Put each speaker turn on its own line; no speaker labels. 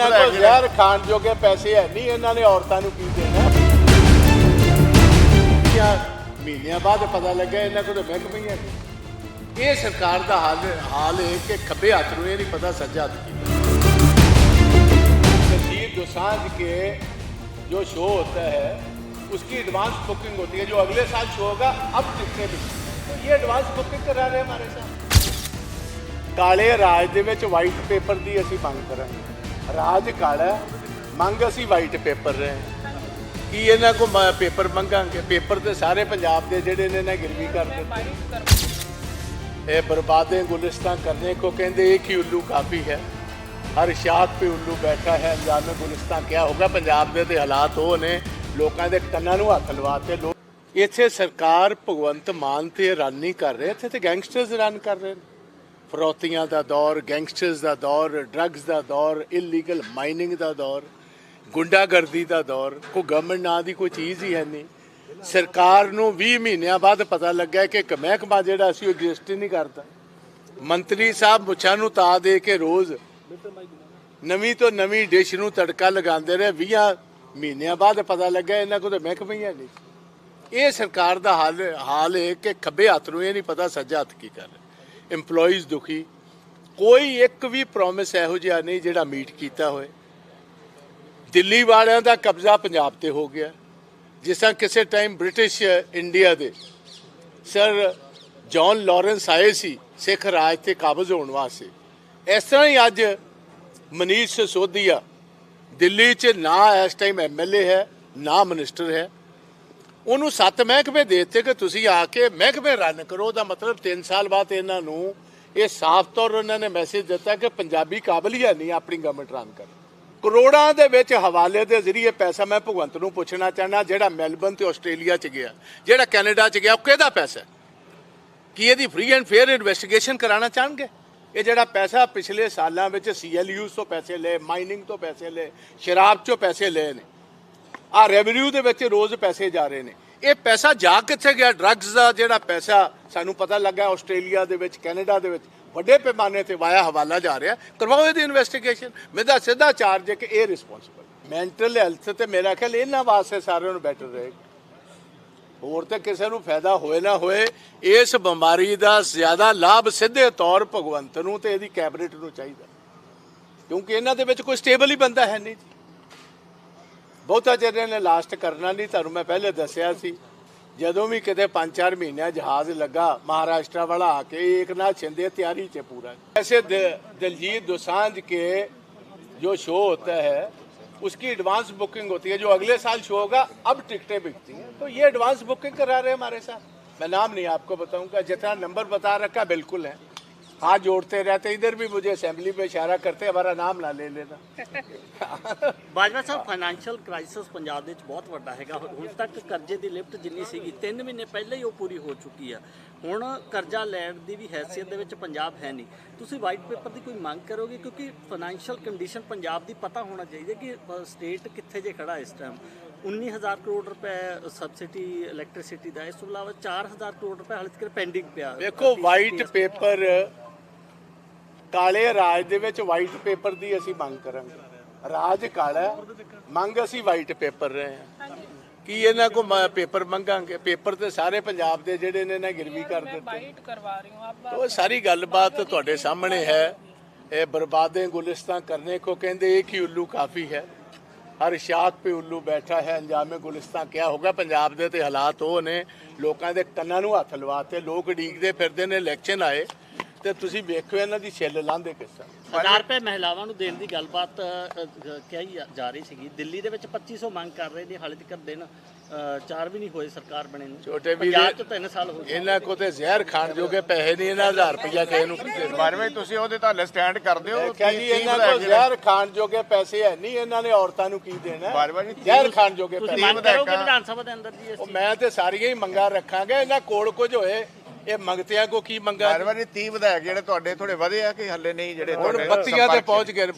ਇਹਨਾਂ ਕੋਲ ਜ਼ਹਿਰ ਖਾਣ ਜੋਗੇ ਪੈਸੇ ਹੈ ਨਹੀਂ ਇਹਨਾਂ ਨੇ ਔਰਤਾਂ ਨੂੰ ਕੀ ਦੇਣਾ ਕਿਆ ਮਹੀਨਿਆਂ ਬਾਅਦ ਪਤਾ ਲੱਗਾ ਇਹਨਾਂ ਕੋਲ ਤਾਂ ਬੈਂਕ ਪਈਆਂ ਨੇ ਇਹ ਸਰਕਾਰ ਦਾ ਹਾਲ ਹਾਲ ਹੈ ਕਿ ਖੱਬੇ ਹੱਥ ਨੂੰ ਇਹ ਨਹੀਂ ਪਤਾ ਸੱਜਾ ਹੱਥ ਕੀ तहजीब दोसांझ के जो शो होता है उसकी एडवांस बुकिंग होती है जो अगले साल शो होगा अब टिकटें भी तो ये एडवांस बुकिंग करा रहे हैं हमारे साथ ਕਾਲੇ ਰਾਜ ਦੇ ਵਿੱਚ ਵਾਈਟ ਪੇਪਰ ਦੀ ਅਸੀਂ ਮੰਗ ਕਰਾਂਗੇ ਰਾਜ ਕਾਲਾ ਮੰਗ ਅਸੀਂ ਵਾਈਟ ਪੇਪਰ ਰਹੇ ਕੀ ਇਹਨਾਂ ਕੋ ਪੇਪਰ ਮੰਗਾਂਗੇ? ਪੇਪਰ ਤੇ ਸਾਰੇ ਪੰਜਾਬ ਦੇ ਜਿਹੜੇ ਨੇ ਨਾ ਗਿਰਵੀ ਕਰ ਦਿੱਤੇ। ਇਹ ਬਰਬਾਦੇ ਗੁਲਿਸਤਾਨ ਕਰਨੇ ਕੋ ਕਹਿੰਦੇ ਇੱਕ ਹੀ ਉੱਲੂ ਕਾਫੀ ਹੈ। ਹਰ ਸ਼ਾਖ पे ਉੱਲੂ ਬੈਠਾ ਹੈ। ਅੰਜਾਮੇ ਗੁਲਿਸਤਾਨ ਕਿਆ ਹੋਗਾ ਪੰਜਾਬ ਦੇ ਤੇ ਹਾਲਾਤ ਉਹ ਨੇ। ਲੋਕਾਂ ਦੇ ਕੰਨਾਂ ਨੂੰ ਹੱਥ ਲਵਾਤੇ ਲੋਕ ਇੱਥੇ ਸਰਕਾਰ ਭਗਵੰਤ ਮਾਨ ਤੇ ਰਨ ਨਹੀਂ ਕਰ ਰਹੇ ਇੱਥੇ ਤੇ ਗੈਂਗਸਟਰਸ ਰਨ ਕਰ ਰਹੇ ਨੇ। ਫਰੋਤੀਆਂ ਦਾ ਦੌਰ, ਗੈਂਗਸਟਰਸ ਦਾ ਦੌਰ, ਡਰੱਗਸ ਦਾ ਦੌਰ ਇਲੀਗਲ ਮਾਈਨਿੰਗ ਦਾ ਦੌਰ, ਗੁੰਡਾਗਰਦੀ ਦਾ ਦੌਰ, ਕੋਈ ਗਵਰਨਮੈਂਟ ਨਾਂ ਦੀ ਕੋਈ ਚੀਜ਼ ਹੀ ਹੈ ਨਹੀਂ। ਸਰਕਾਰ ਨੂੰ 20 ਮਹੀਨਿਆਂ ਬਾਅਦ ਪਤਾ ਲੱਗਾ ਕਿ ਇੱਕ ਮਹਿਕਮਾ ਜਿਹੜਾ ਸੀ ਉਹ ਐਗਜ਼ਿਸਟ ਹੀ ਨਹੀਂ ਕਰਦਾ। ਮੰਤਰੀ ਸਾਹਿਬ ਮੁੱਛਾਂ ਨੂੰ ਤਾ ਦੇ ਕੇ ਰੋਜ਼ ਨਵੀਂ ਤੋਂ ਨਵੀਂ ਡਿਸ਼ ਨੂੰ ਤੜਕਾ ਲਗਾਉਂਦੇ ਰਹੇ। 20 ਮਹੀਨਿਆਂ ਬਾਅਦ ਪਤਾ ਲੱਗਾ ਇਹਨਾਂ ਕੋਲ ਤਾਂ ਮਹਿਕਮਾ ਹੀ ਹੈ ਨਹੀਂ। ਇਹ ਸਰਕਾਰ ਦਾ ਹਾਲ ਹਾਲ ਹੈ ਕਿ ਖੱਬੇ ਹੱਥ ਨੂੰ ਇਹ ਨਹੀਂ ਪਤਾ ਸੱਜਾ ਹੱਥ ਕੀ ਕਰ ਰਿਹਾ। EMPLOYEES ਦੁਖੀ। ਕੋਈ ਇੱਕ ਵੀ ਪ੍ਰੋਮਿਸ ਇਹੋ ਜਿਹਾ ਨਹੀਂ ਜਿਹੜਾ ਮੀਟ ਕੀਤਾ ਹੋਏ। ਦਿੱਲੀ ਵਾਲਿਆਂ ਦਾ ਕਬਜ਼ਾ ਪੰਜਾਬ ਤੇ ਹੋ ਗਿਆ। ਜਿਸ ਤਰ੍ਹਾਂ ਕਿਸੇ ਟਾਈਮ ਬ੍ਰਿਟਿਸ਼ ਇੰਡੀਆ ਦੇ ਸਰ ਜੌਨ ਲਾਰੈਂਸ ਆਏ ਸੀ, ਸਿੱਖ ਰਾਜ ਤੇ ਕਾਬਜ਼ ਹੋਣ ਵਾਸਤੇ। ਇਸ ਤਰ੍ਹਾਂ ਹੀ ਅੱਜ ਮਨੀਸ਼ ਸਿਸੋਦੀਆ ਦਿੱਲੀ 'ਚ ਨਾ ਇਸ ਟਾਈਮ ਐਮਐਲਏ ਹੈ, ਨਾ ਮਿਨਿਸਟਰ ਹੈ। ਉਹਨੂੰ ਸੱਤ ਮਹਿਕਮੇ ਦੇ ਦਿੱਤੇ ਕਿ ਤੁਸੀਂ ਆ ਕੇ ਮਹਿਕਮੇ ਰਨ ਕਰੋ। ਉਹਦਾ ਮਤਲਬ 3 ਸਾਲ ਬਾਅਦ ਇਹਨਾਂ ਨੂੰ ਇਹ ਸਾਫ਼ ਤੌਰ ਉਹਨਾਂ ਨੇ ਮੈਸੇਜ ਦਿੱਤਾ ਕਿ ਪੰਜਾਬੀ ਕਾਬਲੀਅਤ ਨਹੀਂ, ਆਪਣੀ ਗਵਰਨਮੈਂਟ ਰਨ ਕਰਨ। ਕਰੋੜਾਂ ਦੇ ਵਿੱਚ ਹਵਾਲੇ ਦੇ ਜ਼ਰੀਏ ਪੈਸਾ ਮੈਂ ਭਗਵੰਤ ਨੂੰ ਪੁੱਛਣਾ ਚਾਹਨਾ ਜਿਹੜਾ ਮੈਲਬਨ ਤੇ ਆਸਟ੍ਰੇਲੀਆ 'ਚ ਗਿਆ, ਜਿਹੜਾ ਕੈਨੇਡਾ 'ਚ ਗਿਆ, ਉਹ ਕਿਹਦਾ ਪੈਸਾ ਕੀ ਇਹਦੀ ਫ੍ਰੀ ਐਂਡ ਫੇਅਰ ਇਨਵੈਸਟੀਗੇਸ਼ਨ ਕਰਾਉਣਾ ਚਾਹਣਗੇ? ਇਹ ਜਿਹੜਾ ਪੈਸਾ ਪਿਛਲੇ ਸਾਲਾਂ ਵਿੱਚ ਸੀਐਲਯੂ ਤੋਂ ਪੈਸੇ ਲਏ ਮਾਈਨਿੰਗ ਤੋਂ ਪੈਸੇ ਲਏ, ਸ਼ਰਾਬ 'ਚੋਂ ਪੈਸੇ ਲਏ ਨੇ ਆ ਰੈਵਨਿਊ ਦੇ ਵਿੱਚ ਰੋਜ਼ ਪੈਸੇ ਜਾ ਰਹੇ ਨੇ। ਇਹ ਪੈਸਾ ਜਾ ਕਿੱਥੇ ਗਿਆ? ਡਰੱਗਸ ਦਾ ਜਿਹੜਾ ਪੈਸਾ ਸਾਨੂੰ ਪਤਾ ਲੱਗਾ ਆਸਟ੍ਰੇਲੀਆ ਦੇ ਵਿੱਚ, ਕੈਨੇਡਾ ਦੇ ਵਿੱਚ, ਵੱਡੇ ਪੈਮਾਨੇ ਤੇ ਵਾਇਆ ਹਵਾਲਾ ਜਾ ਰਿਹਾ। ਕਰਵਾਓ ਇਹਦੀ ਇਨਵੈਸਟੀਗੇਸ਼ਨ ਮੇਰਾ ਸਿੱਧਾ ਚਾਰਜ ਹੈ ਕਿ ਇਹ ਰਿਸਪੌਂਸਿਬਲ ਮੈਂਟਲ ਹੈਲਥ ਤੇ ਮੇਰਾ ਖਿਆਲ ਇਹਨਾਂ ਵਾਸਤੇ ਸਾਰਿਆਂ ਨੂੰ ਬੈਟਰ ਰਹੇ। ਹੋਰ ਤੇ ਕਿਸੇ ਨੂੰ ਫਾਇਦਾ ਹੋਏ ਨਾ ਹੋਏ, ਇਸ ਬਿਮਾਰੀ ਦਾ ਜ਼ਿਆਦਾ ਲਾਭ ਸਿੱਧੇ ਤੌਰ ਭਗਵੰਤ ਨੂੰ ਤੇ ਇਹਦੀ ਕੈਬਨਿਟ ਨੂੰ ਚਾਹੀਦਾ। ਕਿਉਂਕਿ ਇਹਨਾਂ ਦੇ ਵਿੱਚ ਕੋਈ ਸਟੇਬਲ ਹੀ ਬੰਦਾ ਹੈ ਨਹੀਂ ਜੀ। ਬਹੁਤਾ ਚਿਰ ਇਹਨੇ ਲਾਸਟ ਕਰਨਾ ਨਹੀਂ ਤੁਹਾਨੂੰ ਮੈਂ ਪਹਿਲੇ ਦੱਸਿਆ ਸੀ ਜਦੋਂ ਵੀ ਕਿਤੇ 5-4 ਮਹੀਨਿਆਂ ਜਹਾਜ਼ ਲੱਗਾ ਮਹਾਰਾਸ਼ਟਰ ਵਾਲਾ ਆ ਕੇ ਏਕਨਾਥ शिंदे तैयारी से पूरा ऐसे द- दिलजीत दोसांझ के जो शो होता है उसकी एडवांस बुकिंग होती है जो अगले साल शो होगा अब टिकटें बिकती हैं तो ये एडवांस बुकिंग करा रहे हैं हमारे साथ मैं नाम नहीं आपको बताऊंगा जितना नंबर बता रखा बिल्कुल है हाथ जोड़ते रहते इधर भी मुझे असेंबली में इशारा करते हमारा नाम ना ले लेना
ਬਾਜਵਾ ਸਾਹਿਬ ਫਾਈਨੈਂਸ਼ੀਅਲ ਕ੍ਰਾਈਸਿਸ ਪੰਜਾਬ ਦੇ ਵਿੱਚ ਬਹੁਤ ਵੱਡਾ ਹੈਗਾ ਹੁਣ ਤੱਕ ਕਰਜ਼ੇ ਦੀ ਲਿਫਟ ਜਿੰਨੀ ਸੀਗੀ 3 ਮਹੀਨੇ ਪਹਿਲਾਂ ਹੀ ਉਹ ਪੂਰੀ ਹੋ ਚੁੱਕੀ ਆ ਹੁਣ ਕਰਜ਼ਾ ਲੈਣ ਦੀ ਵੀ ਹੈਸੀਅਤ ਦੇ ਵਿੱਚ ਪੰਜਾਬ ਹੈ ਨਹੀਂ ਤੁਸੀਂ ਵਾਈਟ ਪੇਪਰ ਦੀ ਕੋਈ ਮੰਗ ਕਰੋਗੇ ਕਿਉਂਕਿ ਫਾਈਨੈਂਸ਼ੀਅਲ ਕੰਡੀਸ਼ਨ ਪੰਜਾਬ ਦੀ ਪਤਾ ਹੋਣਾ ਚਾਹੀਦਾ ਕਿ ਸਟੇਟ ਕਿੱਥੇ ਜੇ ਖੜਾ ਇਸ ਟਾਈਮ 19000 ਕਰੋੜ ਰੁਪਏ ਸਬਸਿਡੀ ਇਲੈਕਟ੍ਰਿਸਿਟੀ ਦਾ ਇਸ ਤੋਂ ਇਲਾਵਾ 4000 ਕਰੋੜ ਰੁਪਏ ਹਾਲੇ ਤੱਕ ਪੈਂਡਿੰਗ ਪਿਆ
ਵੇਖੋ ਵਾਈਟ ਪੇਪਰ ਕਾਲੇ ਰਾਜ ਦੇ ਵਿੱਚ ਵਾਈਟ ਪੇਪਰ ਦੀ ਅਸੀਂ ਮੰਗ ਕਰਾਂਗੇ। ਰਾਜ ਕਾਲਾ ਮੰਗ ਅਸੀਂ ਵਾਈਟ ਪੇਪਰ ਰਹੇ ਹਾਂ। ਕੀ ਇਹਨਾਂ ਕੋ ਪੇਪਰ ਮੰਗਾਂਗੇ? ਪੇਪਰ ਤੇ ਸਾਰੇ ਪੰਜਾਬ ਦੇ ਜਿਹੜੇ ਨੇ ਨਾ ਗਿਰਵੀ ਕਰ ਦਿੱਤੇ।
ਵਾਈਟ
ਉਹ ਸਾਰੀ ਗੱਲਬਾਤ ਤੁਹਾਡੇ ਸਾਹਮਣੇ ਹੈ। ਇਹ ਬਰਬਾਦੇ ਗੁਲਿਸਤਾਂ ਕਰਨੇ ਕੋ ਕਹਿੰਦੇ ਇੱਕ ਹੀ ਉੱਲੂ ਕਾਫੀ ਹੈ। ਹਰ ਸ਼ਾਖ ਪੇ ਉੱਲੂ ਬੈਠਾ ਹੈ ਅੰਜਾਮੇ ਗੁਲਿਸਤਾਂ ਕਿਆ ਹੋਗਾ ਪੰਜਾਬ ਦੇ ਤੇ ਹਾਲਾਤ ਉਹ ਨੇ ਲੋਕਾਂ ਦੇ ਕੰਨਾਂ ਨੂੰ ਹੱਥ ਲਵਾਤੇ ਲੋਕ ਡੀਕਦੇ ਫਿਰਦੇ ਨੇ ਇਲੈਕਸ਼ਨ ਆਏ। ਤੇ ਤੁਸੀਂ ਵੇਖੋ ਇਹਨਾਂ ਦੀ ਛਿੱਲ ਲਾਂਦੇ ਕਿਸ ਤਰ੍ਹਾਂ।
1000 ਰੁਪਏ ਮਹਿਲਾਵਾਂ ਨੂੰ ਦੇਣ ਦੀ ਗੱਲਬਾਤ ਕਹੀ ਜਾ- ਜਾ ਰਹੀ ਸੀਗੀ। ਦਿੱਲੀ ਦੇ ਵਿੱਚ 2500 ਮੰਗ ਕਰ ਰਹੇ ਨੇ ਹਾਲੇ ਤੱਕ ਦਿਨ ਚਾਰ ਵੀ ਨਹੀਂ ਹੋਏ ਸਰਕਾਰ ਬਣੇ ਨੂੰ।
ਛੋਟੇ ਵੀਰੇ-
ਪੰਜਾਬ 'ਚ 3 ਸਾਲ ਹੋ ਗਏ।
ਇਹਨਾਂ ਕੋ ਤੇ ਜ਼ਹਿਰ ਖਾਣ ਜੋਗੇ ਪੈਸੇ ਨਹੀਂ ਇਹਨਾਂ 1000 ਰੁਪਇਆ ਕਿਸੇ ਨੂੰ ਕਿਤੇ
ਬਾਰੇ ਵਿੱਚ ਤੁਸੀਂ ਉਹਦੇ ਤਾਂ ਸਟੈਂਡ ਕਰਦੇ ਹੋ
ਕਿਹਾ ਜੀ ਇਹਨਾਂ ਕੋਲ ਜ਼ਹਿਰ ਖਾਣ ਜੋਗੇ ਪੈਸੇ ਹੈ ਨਹੀਂ ਇਹਨਾਂ ਨੇ ਔਰਤਾਂ ਨੂੰ ਕੀ ਦੇਣਾ
ਬਾਰ-ਬਾਰ ਜੀ,
ਜ਼ਹਿਰ ਖਾਣ ਜੋਗੇ
ਤੁਸੀਂ
ਪੈਸੇ।
ਮੰਗ
ਵਿਧਾਇਕਾਂ-
ਕਰੋਗੇ ਵਿਧਾਨ ਸਭਾ ਦੇ ਅੰਦਰ ਜੀ
ਉਹ
ਅਸੀਂ?
ਮੈਂ ਤੇ ਸਾਰੀਆਂ ਹੀ ਮੰਗਾਂ ਰੱਖਾਂਗਾ ਇਹਨਾਂ ਕੋਲ ਕੁਝ ਹੋਏ ਇਹ ਮੰਗਤਿਆਂ ਕੋ ਕੀ ਮੰਗਾ
ਬਾਰ-ਬਾਰ ਜੀ 30 ਵਿਧਾਇਕ ਜਿਹੜੇ ਤੁਹਾਡੇ ਥੋੜੇ ਵਧੇ ਆ ਕਿ ਹੱਲੇ ਨਹੀਂ ਜਿਹੜੇ
ਹੁਣ
ਤੁਹਾਡੇ
ਬੱਤੀਆਂ ਤੇ? ਪਹੁੰਚ ਗਏ